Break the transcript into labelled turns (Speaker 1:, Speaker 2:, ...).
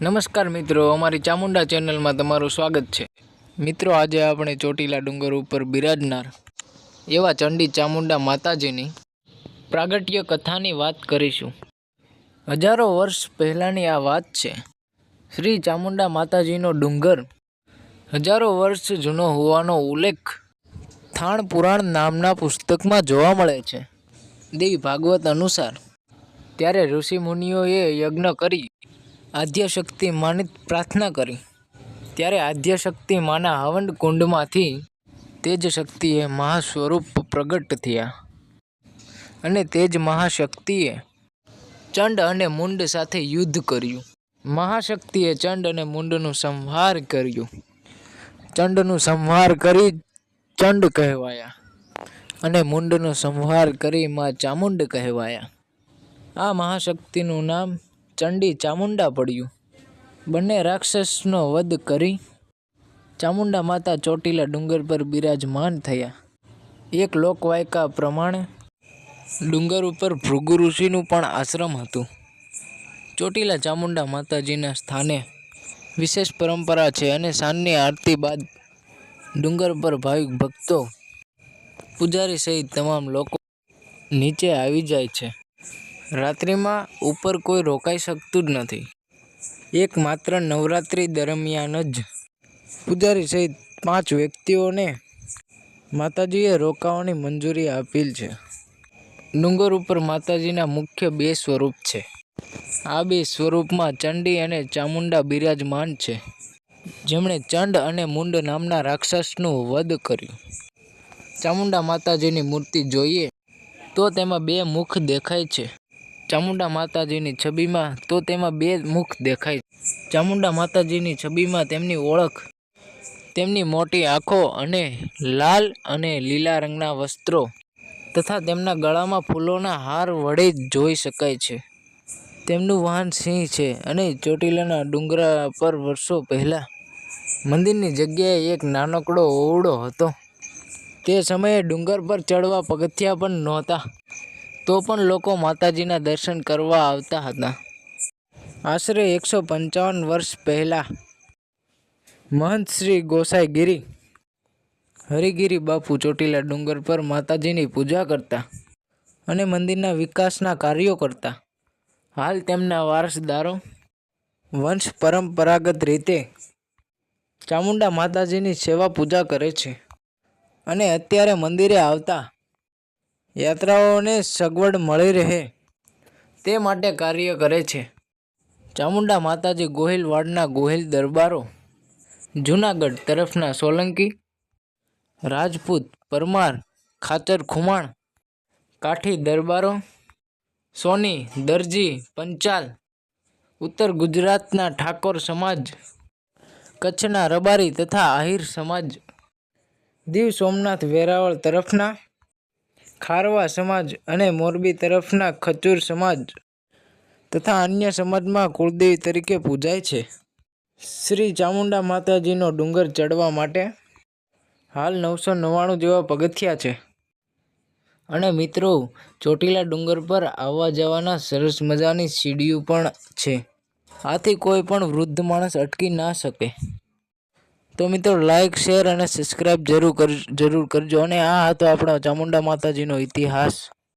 Speaker 1: નમસ્કાર મિત્રો, અમારી ચામુંડા ચેનલમાં તમારું સ્વાગત છે. મિત્રો, આજે આપણે ચોટીલા ડુંગર ઉપર બિરાજનાર એવા ચંડી ચામુંડા માતાજીની પ્રાગટ્ય કથાની વાત કરીશું. હજારો વર્ષ પહેલાંની આ વાત છે. શ્રી ચામુંડા માતાજીનો ડુંગર હજારો વર્ષ જૂનો હોવાનો ઉલ્લેખ થાણ પુરાણ નામના પુસ્તકમાં જોવા મળે છે. દેવી ભાગવત અનુસાર, ત્યારે ઋષિ મુનિઓએ યજ્ઞ કરી આદ્યશક્તિ માની પ્રાર્થના કરી. ત્યારે આદ્યશક્તિ માના હવન કુંડમાંથી તેજ શક્તિએ મહાસ્વરૂપ પ્રગટ થયા. અને તેજ મહાશક્તિએ ચંડ અને મુંડ સાથે યુદ્ધ કર્યું. મહાશક્તિએ ચંડ અને મુંડનું સંહાર કર્યું. ચંડનું સંહાર કરી ચંડ કહેવાયા. અને મુંડનો સંહાર કરી માં ચામુંડ કહેવાયા. આ મહાશક્તિનું નામ ચંડી ચામુંડા પડ્યું. બંને રાક્ષસનો વધ કરી ચામુંડા માતા ચોટીલા ડુંગર પર બિરાજમાન થયા. એક લોકવાયકા પ્રમાણે ડુંગર ઉપર ભૃગુ ઋષિનું પણ આશ્રમ હતું. ચોટીલા ચામુંડા માતાજીના સ્થાને વિશેષ પરંપરા છે અને સાંજની આરતી બાદ ડુંગર પર ભાવિક ભક્તો પૂજારી સહિત તમામ લોકો નીચે આવી જાય છે. રાત્રિમાં ઉપર કોઈ રોકાઈ શકતું જ નથી. એક માત્ર નવરાત્રિ દરમિયાન જ પૂજારી સહિત પાંચ વ્યક્તિઓને માતાજીએ રોકાવાની મંજૂરી આપેલ છે. ડુંગર ઉપર માતાજીના મુખ્ય બે સ્વરૂપ છે. આ બે સ્વરૂપમાં ચંડી અને ચામુંડા બિરાજમાન છે. જેમણે ચંડ અને મુંડ નામના રાક્ષસનું વધ કર્યું. ચામુંડા માતાજીની મૂર્તિ જોઈએ તો તેમાં બે મુખ દેખાય છે. ચામુંડા માતાજીની છબીમાં તો તેમાં બે મુખ દેખાય ચામુંડા માતાજીની છબીમાં તેમની ઓળખ, તેમની મોટી આંખો અને લાલ અને લીલા રંગના વસ્ત્રો તથા તેમના ગળામાં ફૂલોના હાર વડે જ જોઈ શકાય છે. તેમનું વાહન સિંહ છે અને ચોટીલાના ડુંગરા પર વર્ષો પહેલાં મંદિરની જગ્યાએ એક નાનકડો ઓવડો હતો. તે સમયે ડુંગર પર ચડવા પગથિયા પણ નહોતા. તો પણ લોકો માતાજીના દર્શન કરવા આવતા હતા. આશરે એકસો પંચાવન વર્ષ પહેલાં મહંત શ્રી ગોસાઈગીરી હરિગીરી બાપુ ચોટીલા ડુંગર પર માતાજીની પૂજા કરતા અને મંદિરના વિકાસના કાર્યો કરતા. હાલ તેમના વારસદારો વંશ પરંપરાગત રીતે ચામુંડા માતાજીની સેવા પૂજા કરે છે અને અત્યારે મંદિરે આવતા યાત્રાઓને સગવડ મળી રહે તે માટે કાર્ય કરે છે. ચામુંડા માતાજી ગોહિલવાડના ગોહિલ દરબારો, જૂનાગઢ તરફના સોલંકી, રાજપૂત પરમાર, ખાચર ખુમાણ, કાઠી દરબારો, સોની, દરજી, પંચાલ, ઉત્તર ગુજરાતના ઠાકોર સમાજ, કચ્છના રબારી તથા આહિર સમાજ, દીવ સોમનાથ વેરાવળ તરફના ખારવા સમાજ અને મોરબી તરફના ખચૂર સમાજ તથા અન્ય સમાજમાં કુળદેવી તરીકે પૂજાય છે. શ્રી ચામુંડા માતાજીનો ડુંગર ચડવા માટે હાલ નવસો નવ્વાણું જેવા પગથિયા છે. અને મિત્રો, ચોટીલા ડુંગર પર આવવા જવાના સરસ મજાની સીડીઓ પણ છે. આથી કોઈ પણ વૃદ્ધ માણસ અટકી ના શકે. તો મિત્રો લાઇક શેર અને સબસ્ક્રાઈબ જરૂર કર, જરૂર કરજો. અને આ હતો આપણો ચામુંડા માતાજીનો ઇતિહાસ.